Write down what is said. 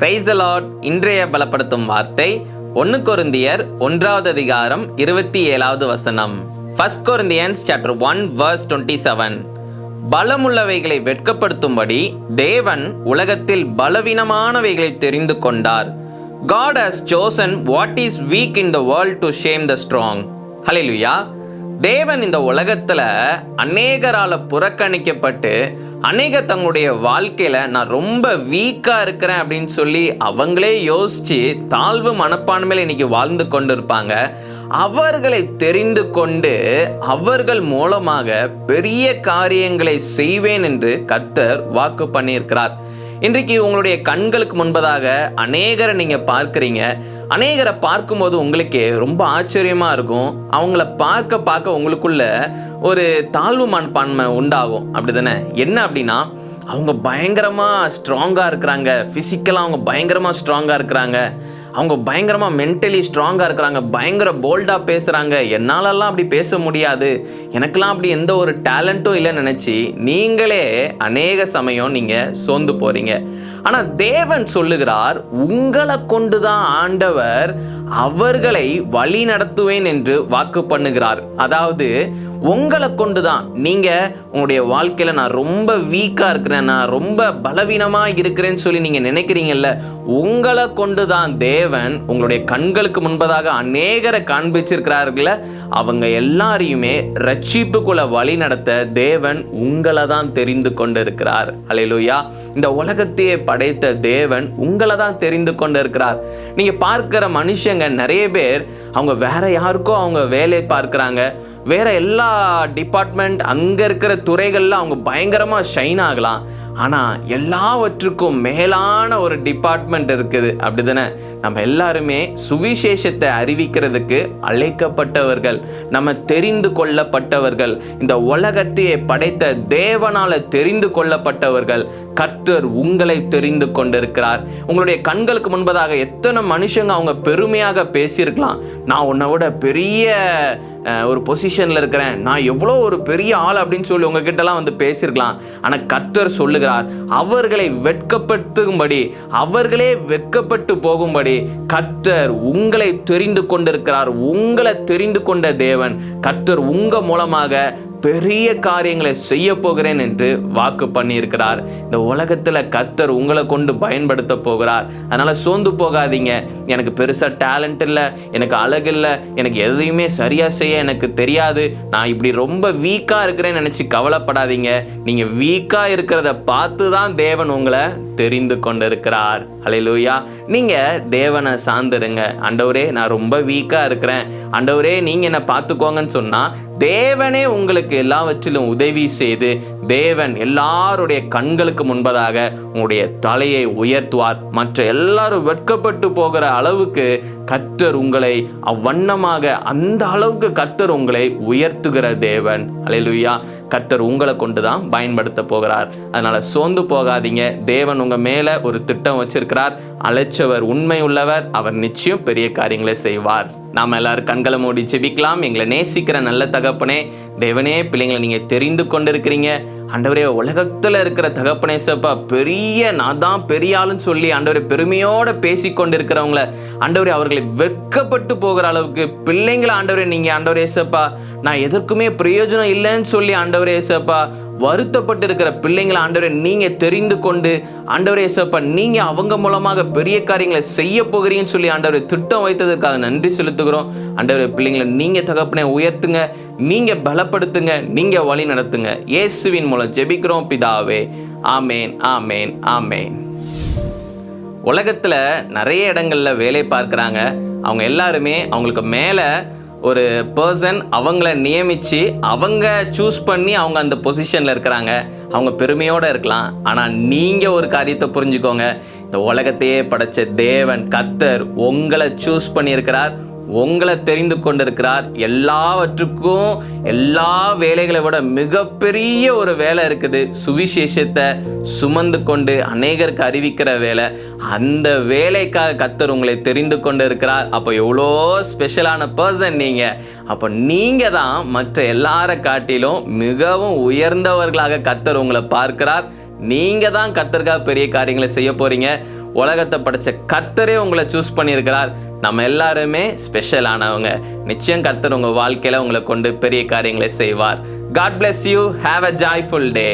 ஃபைசலாட் இன்றைய பலப்படுத்தும் வார்த்தை ஒன்று கொருந்தியர் ஒன்றாவது அதிகாரம் இருபத்தி ஏழாவது வசனம். First Corinthians chapter one verse twenty seven பலமுள்ளவைகளை வெட்கப்படுத்தும்படி தேவன் உலகத்தில் பலவீனமானவைகளை தெரிந்து கொண்டார். God has chosen what is weak in the world to shame the strong hallelujah தேவன் இந்த உலகத்தில் அநேகரால புறக்கணிக்கப்பட்டு அநேக தங்களுடைய வாழ்க்கையில நான் ரொம்ப வீக்கா இருக்கிறேன் அப்படின்னு சொல்லி அவங்களே யோசிச்சு தாழ்வு மனப்பான்மையில இன்னைக்கு வாழ்ந்து கொண்டு இருப்பாங்க அவர்களை தெரிந்து கொண்டு அவர்கள் மூலமாக பெரிய காரியங்களை செய்வேன் என்று கர்த்தர் வாக்கு பண்ணியிருக்கிறார். இன்றைக்கு உங்களுடைய கண்களுக்கு முன்பதாக அநேகரை நீங்கள் பார்க்குறீங்க. அநேகரை பார்க்கும்போது உங்களுக்கே ரொம்ப ஆச்சரியமாக இருக்கும். அவங்கள பார்க்க பார்க்க உங்களுக்குள்ள ஒரு தாழ்வு மனப்பான்மை உண்டாகும். அப்படி தானே என்ன அப்படின்னா அவங்க பயங்கரமாக ஸ்ட்ராங்காக இருக்கிறாங்க. ஃபிசிக்கலாக அவங்க பயங்கரமாக ஸ்ட்ராங்காக இருக்கிறாங்க. அவங்க பயங்கரமாக மென்டலி ஸ்ட்ராங்காக இருக்கிறாங்க பயங்கர போல்டாக பேசுகிறாங்க என்னாலெல்லாம் அப்படி பேச முடியாது. எனக்கெல்லாம் அப்படி எந்த ஒரு டேலண்ட்டும் இல்லைன்னு நினச்சி நீங்களே அநேக சமயம் நீங்கள் சோர்ந்து போகிறீங்க ஆனால் தேவன் சொல்லுகிறார் உங்களை கொண்டு தான் ஆண்டவர் அவர்களை வழி நடத்துவேன் என்று வாக்கு பண்ணுகிறார். அதாவது உங்களை கொண்டு தான் நீங்கள் உங்களுடைய வாழ்க்கையில் நான் ரொம்ப வீக்காக இருக்கிறேன் நான் ரொம்ப பலவீனமாக இருக்கிறேன்னு சொல்லி நீங்கள் நினைக்கிறீங்கல்ல உங்களை கொண்டு தான் தேவன் உங்களுடைய கண்களுக்கு முன்பதாக அநேகரை காண்பிச்சிருக்கிறார்கள அவங்க எல்லாரையுமே ரட்சிப்புக்குள்ள வழி நடத்த தேவன் உங்களை தான் தெரிந்து கொண்டு இருக்கிறார் அலையிலுயா இந்த உலகத்தையே படைத்த தேவன் உங்களை தான் தெரிந்து கொண்டு இருக்கிறார் நீங்கள் பார்க்கிற மனுஷங்க நிறைய பேர் அவங்க வேற யாருக்கோ அவங்க வேலை பார்க்குறாங்க. வேற எல்லா டிபார்ட்மெண்ட் அங்க இருக்கிற துறைகள்ல அவங்க பயங்கரமா ஷைன் ஆகலாம். ஆனா எல்லாவற்றுக்கும் மேலான ஒரு டிபார்ட்மெண்ட் இருக்குது. அப்படிதானே? நம்ம எல்லாருமே சுவிசேஷத்தை அறிவிக்கிறதுக்கு அழைக்கப்பட்டவர்கள் நம்ம தெரிந்து கொள்ளப்பட்டவர்கள் இந்த உலகத்தையே படைத்த தேவனால் தெரிந்து கொள்ளப்பட்டவர்கள் கர்த்தர் உங்களை தெரிந்து கொண்டிருக்கிறார். உங்களுடைய கண்களுக்கு முன்பதாக எத்தனை மனுஷங்க அவங்க பெருமையாக பேசியிருக்கலாம். நான் உன்னை விட பெரிய ஒரு பொசிஷனில் இருக்கிறேன். நான் எவ்வளோ ஒரு பெரிய ஆள் அப்படின்னு சொல்லி உங்ககிட்டலாம் வந்து பேசியிருக்கலாம். ஆனால் கர்த்தர் சொல்லுகிறார் அவர்களை வெட்கப்படுத்தும்படி அவர்களே வெட்கப்பட்டு போகும்படி கர்த்தர் உங்களை தெரிந்து கொண்டிருக்கிறார். உங்களை தெரிந்து கொண்ட தேவன் கர்த்தர் உங்க மூலமாக பெரிய காரியங்களை செய்ய போகிறேன் என்று வாக்கு பண்ணியிருக்கிறார். இந்த உலகத்தில் கர்த்தர் உங்களை கொண்டு பயன்படுத்த போகிறார். அதனால் சோர்ந்து போகாதீங்க. எனக்கு பெருசாக டேலண்ட் இல்லை எனக்கு அழகு இல்லை எனக்கு எதையுமே சரியாக செய்ய எனக்கு தெரியாது. நான் இப்படி ரொம்ப வீக்காக இருக்கிறேன்னு நினச்சி கவலைப்படாதீங்க. நீங்கள் வீக்காக இருக்கிறத பார்த்து தான் தேவன் உங்களை தெரிந்து கொண்டிருக்கிறார். லூயா நீங்கள் தேவனை சார்ந்துருங்க. ஆண்டவரே நான் ரொம்ப வீக்காக இருக்கிறேன். ஆண்டவரே நீங்கள் என்னை பார்த்துக்கோங்கன்னு சொன்னால் தேவனே உங்களுக்கு எல்லாவற்றிலும் உதவி செய்து தேவன் எல்லாருடைய கண்களுக்கு முன்பதாக உங்களுடைய தலையை உயர்த்துவார். மற்ற எல்லாரும் வெட்கப்பட்டு போகிற அளவுக்கு கர்த்தர் உங்களை அவ்வண்ணமாக அந்த அளவுக்கு கர்த்தர் உங்களை உயர்த்துகிற தேவன். அலையலுயா கர்த்தர் உங்களை கொண்டு தான் பயன்படுத்த போகிறார். அதனால் சோர்ந்து போகாதீங்க. தேவன் உங்கள் மேலே ஒரு திட்டம் வச்சிருக்கிறார். அழைச்சவர் உண்மை உள்ளவர் அவர் நிச்சயம் பெரிய காரியங்களை செய்வார். நாம் எல்லாரும் கண்களை மூடி செபிக்கலாம். எங்களை நேசிக்கிற நல்ல தகப்பனே தேவனே பிள்ளைங்களை நீங்கள் தெரிந்து கொண்டிருக்கிறீங்க. ஆண்டவரே உலகத்தில் இருக்கிற தகப்பனே சப்பா பெரிய நான் தான் பெரிய ஆளுன்னு சொல்லி ஆண்டவரை பெருமையோட பேசி கொண்டிருக்கிறவங்கள ஆண்டவரே அவர்களை வெட்கப்பட்டு போகிற அளவுக்கு பிள்ளைங்களை ஆண்டவரே நீங்கள் ஆண்டவரே சப்பா நான் எதற்குமே பிரயோஜனம் இல்லைன்னு சொல்லி ஆண்டவரே ஏசப்பா வருத்தப்பட்டு இருக்கிற பிள்ளைங்களை ஆண்டவரை நீங்கள் தெரிந்து கொண்டு ஆண்டவரே ஏசப்பா நீங்கள் அவங்க மூலமாக பெரிய காரியங்களை செய்ய போகிறீங்கன்னு சொல்லி ஆண்டவரை திட்டம் வைத்ததற்காக நன்றி செலுத்துகிறோம். ஆண்டவரே பிள்ளைங்களை நீங்கள் தகப்பனே உயர்த்துங்க. நீங்கள் பலப்படுத்துங்க நீங்கள் வழி நடத்துங்க. இயேசுவின் மூலம் ஜெபிக்கிறோம் பிதாவே. ஆமேன் ஆமேன் ஆமேன். உலகத்தில் நிறைய இடங்கள்ல வேலை பார்க்குறாங்க. அவங்க எல்லாருமே அவங்களுக்கு மேலே ஒரு பர்சன் அவங்கள நியமித்து அவங்க சூஸ் பண்ணி அவங்க அந்த பொசிஷனில் இருக்கிறாங்க. அவங்க பெருமையோடு இருக்கலாம். ஆனால் நீங்கள் ஒரு காரியத்தை புரிஞ்சுக்கோங்க. இந்த உலகத்தையே படைச்ச தேவன் கத்தர் உங்களை சூஸ் பண்ணியிருக்கிறார். உங்களை தெரிந்து கொண்டிருக்கிறார். எல்லாவற்றுக்கும் எல்லா வேலைகளை விட மிகப்பெரிய ஒரு வேலை இருக்குது. சுவிசேஷத்தை சுமந்து கொண்டு அநேகருக்கு அறிவிக்கிற வேலை. அந்த வேலைக்காக கத்தர் உங்களை தெரிந்து கொண்டு இருக்கிறார் அப்போ எவ்வளோ ஸ்பெஷலான பர்சன் நீங்கள் அப்போ நீங்கள் தான் மற்ற எல்லாரை காட்டிலும் மிகவும் உயர்ந்தவர்களாக கத்தர் உங்களை பார்க்கிறார். நீங்கள் தான் கத்தருக்காக பெரிய காரியங்களை செய்ய போகிறீங்க உலகத்தை படைச்ச கத்தரே உங்களை சூஸ் பண்ணியிருக்கிறார். நம்ம எல்லாருமே ஸ்பெஷலானவங்க நிச்சயம் கர்த்தர் உங்கள் வாழ்க்கையில் உங்களை கொண்டு பெரிய காரியங்களை செய்வார். God bless you have a joyful day